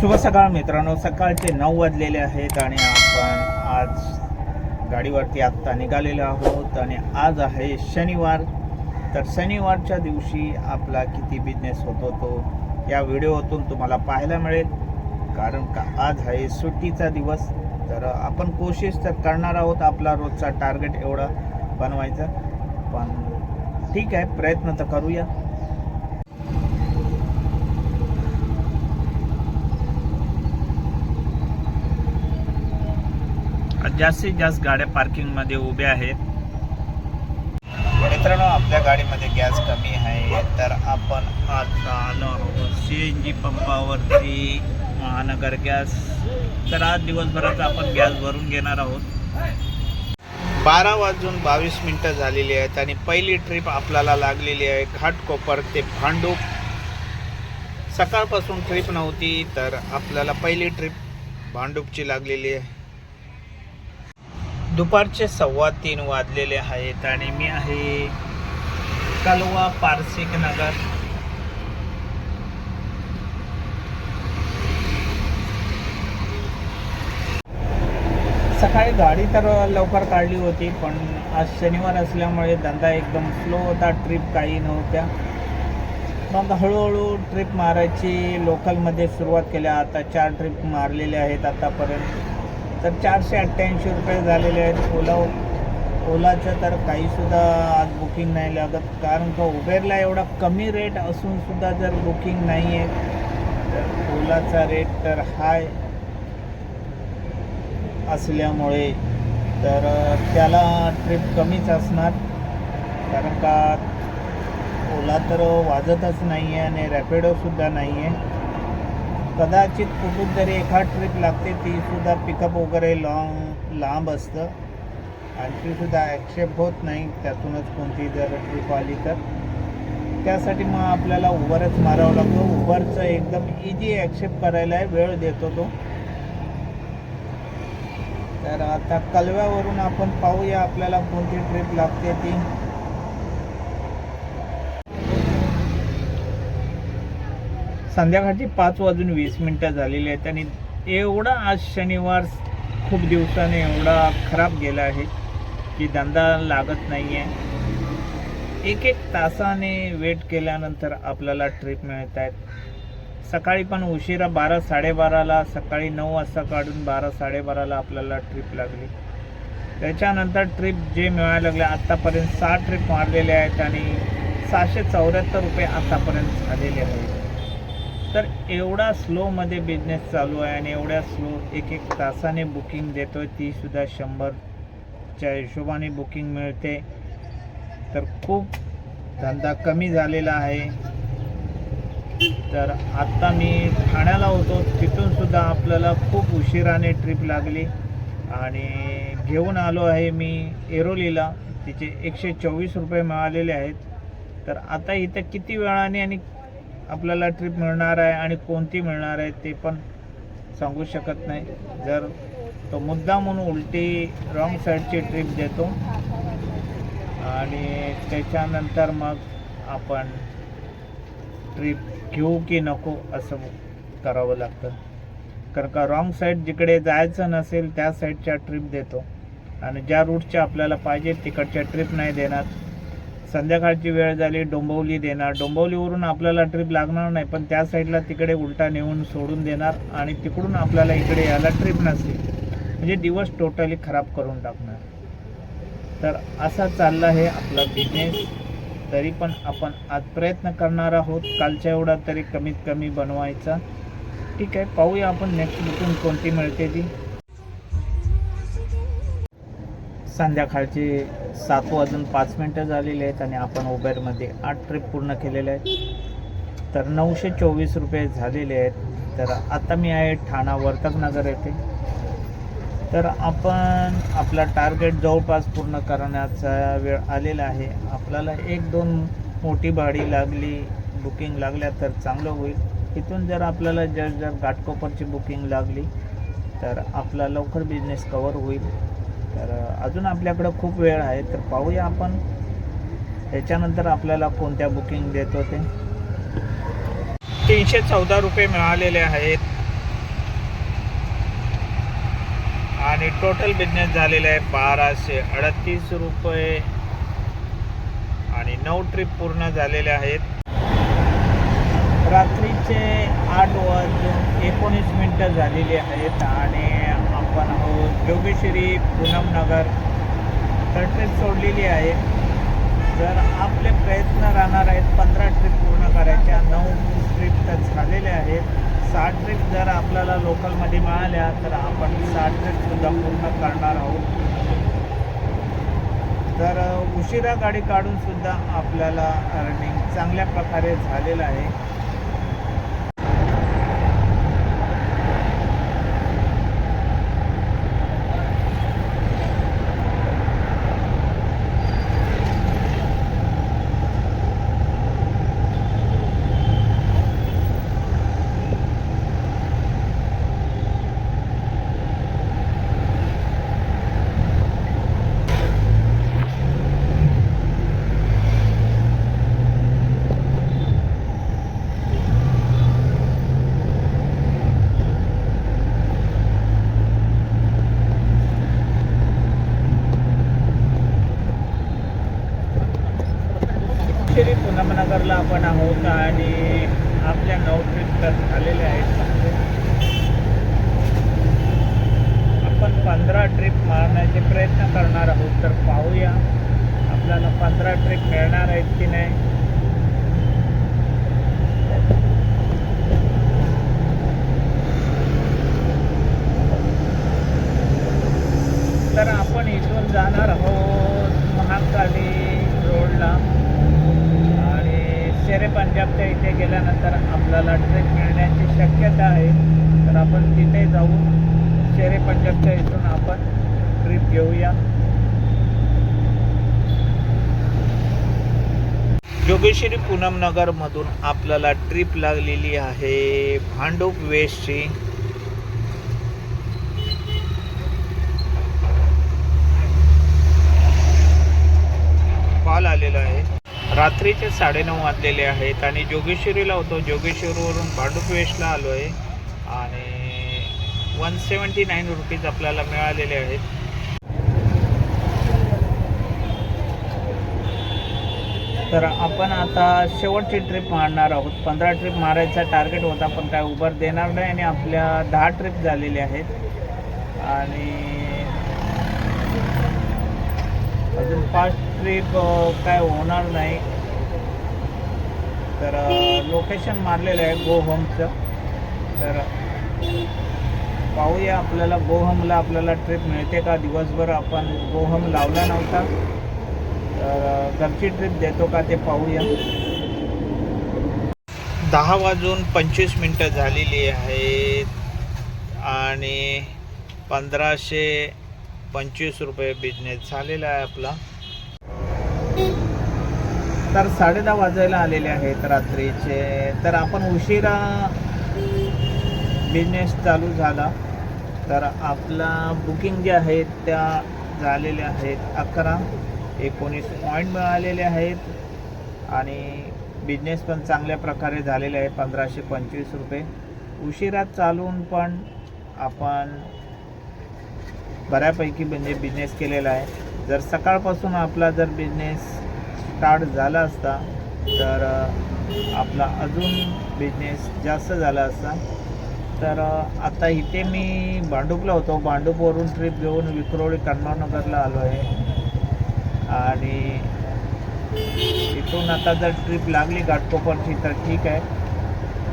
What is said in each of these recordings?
शुभ सकाळ मित्रांनो. सकाळचे नऊ वाजलेले आहेत आणि आपण आज गाडीवरती आत्ता निघालेलो आहोत आणि आज आहे शनिवार. तर शनिवारच्या दिवशी आपला किती बिझनेस होतो तो या व्हिडिओतून तुम्हाला पाहायला मिळेल. कारण का आज आहे सुट्टीचा दिवस. तर आपण कोशिश तर करणार आहोत आपला रोजचा टार्गेट एवढा बनवायचा. पण ठीक आहे प्रयत्न तर करूया. जास्तीत जास्त गाड्या पार्किंगमध्ये उभ्या आहेत. मित्रांनो आपल्या गाडीमध्ये गॅस कमी आहे तर आपण आता आलो आहोत सी एन जी पंपावरती महानगर गॅस. तर आज दिवसभराचा आपण गॅस भरून घेणार आहोत. बारा वाजून बावीस मिनटं झालेली आहेत आणि पहिली ट्रिप आपल्याला लागलेली आहे घाटकोपर ते भांडूप. सकाळपासून ट्रिप नव्हती तर आपल्याला पहिली ट्रिप भांडूपची लागलेली आहे. दुपारचे सव्वा तीन वाजलेले आहेत आणि मी आहे कलवा पारसिक नगर. सकाळी गाडी तर लवकर काढली होती पण आज शनिवार असल्यामुळे धंदा एकदम स्लो होता ट्रिप काही नव्हत्या. मग हळूहळू ट्रिप मारायची लोकलमध्ये सुरुवात केल्या. आता चार ट्रिप मारलेल्या आहेत आतापर्यंत. तर चारशे अठ्ठ्याऐंशी रुपये झालेले आहेत ओला. ओलाचं तर काहीसुद्धा आज बुकिंग नाही लागत. कारण का उबेरला एवढा कमी रेट असूनसुद्धा जर बुकिंग नाही आहे तर ओलाचा रेट तर हाय असल्यामुळे तर त्याला ट्रिप कमीच असणार. कारण का ओला तर वाजतच नाही आहे आणि रॅपिडोसुद्धा नाही आहे कदाचित कुठून तरी एखाद ट्रिप लागते तीसुद्धा पिकअप वगैरे लॉंग लांब असतं. आणि तीसुद्धा ॲक्सेप्ट होत नाही त्यातूनच कोणती जर ट्रिप आली तर. त्यासाठी मग आपल्याला उबरच मारावं लागतो. उबरचं एकदम इझी ॲक्सेप्ट करायला वेळ देतो तो. तर आता कलव्यावरून आपण पाहूया आपल्याला कोणती ट्रिप लागते ती. संध्याकाळची पाच वाजून वीस मिनटं झालेली आहेत आणि एवढा आज शनिवार खूप दिवसाने एवढा खराब गेला आहे की धंदा लागत नाही आहे एक एक तासाने वेट केल्यानंतर आपल्याला ट्रिप मिळत आहेत. सकाळी पण उशिरा बारा साडेबाराला सकाळी नऊ वाजता काढून बारा साडेबाराला आपल्याला ट्रिप लागली. त्याच्यानंतर ट्रिप जे मिळायला लागले आत्तापर्यंत सहा ट्रिप मारलेले आहेत आणि सहाशे चौऱ्याहत्तर रुपये आत्तापर्यंत झालेले आहेत. तर एवढा स्लोमध्ये बिझनेस चालू आहे आणि एवढ्या स्लो एक एक तासाने बुकिंग देतोय आहे तीसुद्धा शंभरच्या हिशोबाने बुकिंग मिळते. तर खूप धंदा कमी झालेला आहे. तर आत्ता मी ठाण्याला होतो तिथूनसुद्धा आपल्याला खूप उशिराने ट्रिप लागली. आणि घेऊन आलो आहे मी एरोलीला तिचे एकशे चोवीस रुपये मिळालेले आहेत. तर आता इथं किती वेळाने आणि आपल्याला ट्रिप मिळणार आहे आणि कोणती मिळणार आहे ते पण सांगू शकत नाही. जर तो मुद्दा म्हणून उलटी रॉंग साईडची ट्रिप देतो आणि त्याच्यानंतर मग आपण ट्रिप घेऊ की नको असं करावं लागतं. कारण का रॉंग साईड जिकडे जायचं नसेल त्या साईडच्या ट्रिप देतो. आणि ज्या रूटच्या आपल्याला पाहिजे तिकडच्या ट्रिप नाही देणार. संध्याकाळची वेळ झाली डोंबवली देणार. डोंबवलीवरून आपल्याला ट्रिप लागणार नाही पण त्या साईडला तिकडे उलटा नेऊन सोडून देणार आणि तिकडून आपल्याला इकडे यायला ट्रिप नसेल. म्हणजे दिवस टोटली खराब करून टाकणार. तर असा चालला आहे आपला बिझनेस तरी पण आपण आज प्रयत्न करणार आहोत. कालच्या एवढा तरी कमीत कमी बनवायचा. ठीक आहे पाहूया आपण नेक्स्ट बुकिंग कोणती मिळते ती. संध्याकाळची सात वाजून पाच मिनटं झालेली आहेत आणि आपण उबेरमध्ये आठ ट्रिप पूर्ण केलेल्या आहेत. तर नऊशे चोवीस रुपये झालेले आहेत. तर आता मी आहे ठाणा वर्तकनगर येथे. तर आपण आपला टार्गेट जवळपास पूर्ण करण्याचा वेळ आलेला आहे. आपल्याला एक दोन मोठी भाडी लागली बुकिंग लागल्या तर चांगलं होईल. इथून जर आपल्याला जर जर घाटकोपरची बुकिंग लागली तर आपला लवकर बिझनेस कवर होईल. तर अजून आपल्याकडं खूप वेळ आहे तर पाहूया आपण. त्याच्यानंतर आपल्याला कोणत्या बुकिंग देतो ते. तीनशे चौदा रुपये मिळालेले आहेत. आणि टोटल बिझनेस झालेला आहे बाराशे अडतीस रुपये. आणि नऊ ट्रिप पूर्ण झालेल्या आहेत. रात्रीचे आठ वाजून एकोणीस मिनटं झालेली आहेत. आणि आपण आहोत. जोगेश्वरी पूनम नगर. तर ट्रिप सोडलेली आहे. जर आपले प्रयत्न राहणार आहेत पंधरा ट्रिप पूर्ण करायच्या नऊ ट्रिप तर झालेल्या आहेत. साठ ट्रिप जर आपल्याला लोकलमध्ये मिळाल्या तर आपण साठ ट्रिपसुद्धा पूर्ण करणार आहोत. तर उशिरा गाडी काढूनसुद्धा आपल्याला अर्निंग चांगल्या प्रकारे झालेलं आहे श्री पूनमनगरला आपण आहोत आणि आपल्या नऊ ट्रिप तर झालेल्या आहेत. आपण पंधरा ट्रिप मारण्याचे प्रयत्न करणार आहोत तर पाहूया. आपल्याला पंधरा ट्रिप मिळणार आहेत की नाही? तर आपण इथून जाणार आहोत महाकाली रोडला आणि शेरे तिथे गेल्यानंतर आपल्याला ट्रेन मिळण्याची शक्यता आहे. तर आपण तिथे जाऊन शेरे पंजाबच्या इथून आपण ट्रिप घेऊया. जोगेश्वरी पूनम नगरमधून आपल्याला ट्रिप लागलेली आहे. भांडूप वेस्टची कॉल आलेला आहे. रात्रीचे साडेनऊ वाजलेले आहेत आणि जोगेश्वरीला होतो. जोगेश्वरीवरून भांडूप वेस्टला आलो आहे आणि वन सेवन्टी नाईन रुपीज आपल्याला मिळालेले आहेत. तर आपण आता शेवटची ट्रिप मारणार आहोत. पंधरा ट्रिप मारायचा टार्गेट होता पण काय उबर देणार नाही आणि आपल्या दहा ट्रिप झालेल्या आहेत. आणि फास्ट ट्रिप काय होणार नाही. तर लोकेशन मारलेलं आहे गो होमचं तर पाहूया आपल्याला गो होमला आपल्याला ट्रिप मिळते का? दिवसभर आपण गो होम लावला नव्हता. तर घरची ट्रिप देतो का ते पाहूया. दहा वाजून पंचवीस मिनटं झालेली आहेत. आणि पंधराशे पंचवीस रुपये बिझनेस झालेला आहे आपला. तर साडे दहा वाजायला आलेले आहेत रात्रीचे. तर आपण उशिरा बिझनेस चालू झाला. तर आपला बुकिंग जे आहेत त्या झालेल्या आहेत अकरा. एकोणीस पॉईंट मिळालेले आहेत. आणि बिझनेस पण चांगल्या प्रकारे झालेले आहे पंधराशे पंचवीस रुपये. उशिरा चालून पण आपण बऱ्यापैकी म्हणजे बिझनेस केलेला आहे. जर सकाळपासून आपला जर बिझनेस स्टार्ट झाला असता तर आपला अजून बिझनेस जास्त झाला असता तर आता इथे मी भांडूपला होतो. भांडूपवरून ट्रिप घेऊन विक्रोळी कन्मानगरला आलो आहे. आणि इथून आता जर ट्रिप लागली घाटकोपरची तर ठीक आहे.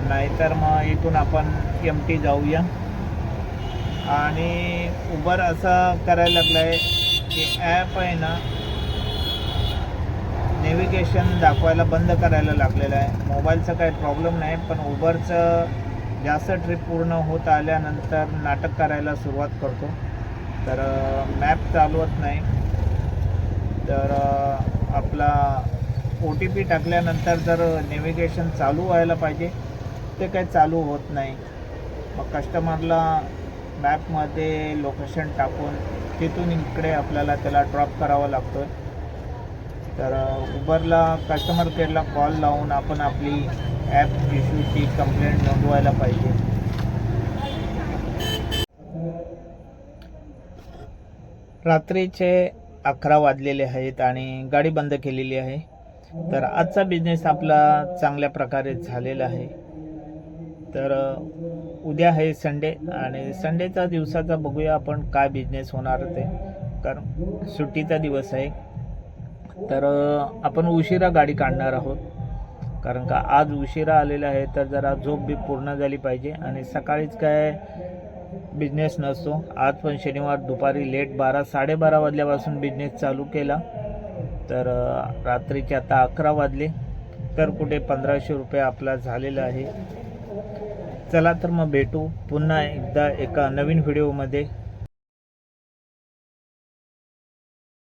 नाहीतर मग इथून आपण एम टी जाऊया. आणि उबर असं करायला लागलं आहे जे ॲप आहे ना नेव्हिगेशन दाखवायला बंद करायला लागलेलं आहे. मोबाईलचं काही प्रॉब्लेम नाही पण उबरचं जास्त ट्रिप पूर्ण होत आल्यानंतर नाटक करायला सुरुवात करतो. तर मॅप चालवत नाही. तर आपला ओ टी पी टाकल्यानंतर जर नेव्हिगेशन चालू व्हायला पाहिजे ते काही चालू होत नाही. मग कस्टमरला मॅपमध्ये लोकेशन टाकून तिथून इकडे आपल्याला त्याला ड्रॉप करावा लागतो. आहे तर उबरला कस्टमर केअरला कॉल लावून आपण आपली ॲप इश्यूची कंप्लेंट नोंदवायला पाहिजे. रात्रीचे अकरा वाजलेले आहेत आणि गाडी बंद केलेली आहे. तर आजचा बिझनेस आपला चांगल्या प्रकारे झालेला आहे. तर उद्या आहे संडे आणि संडेचा दिवसाचा बघूया आपण काय बिझनेस होणार ते. कारण सुट्टीचा दिवस आहे. तर आपण उशिरा गाडी काढणार आहोत. कारण का आज उशिरा आलेला आहे तर जरा झोप बी पूर्ण झाली पाहिजे आणि सकाळीच काय बिझनेस नसतो. आज पण शनिवार दुपारी लेट बारा साडेबारा वाजल्यापासून बिझनेस चालू केला. तर रात्रीचे आता अकरा वाजले. तर कुठे पंधराशे रुपये आपला झालेला आहे. चला तर मग भेटू पुन्हा एकदा एका नवीन व्हिडिओमध्ये.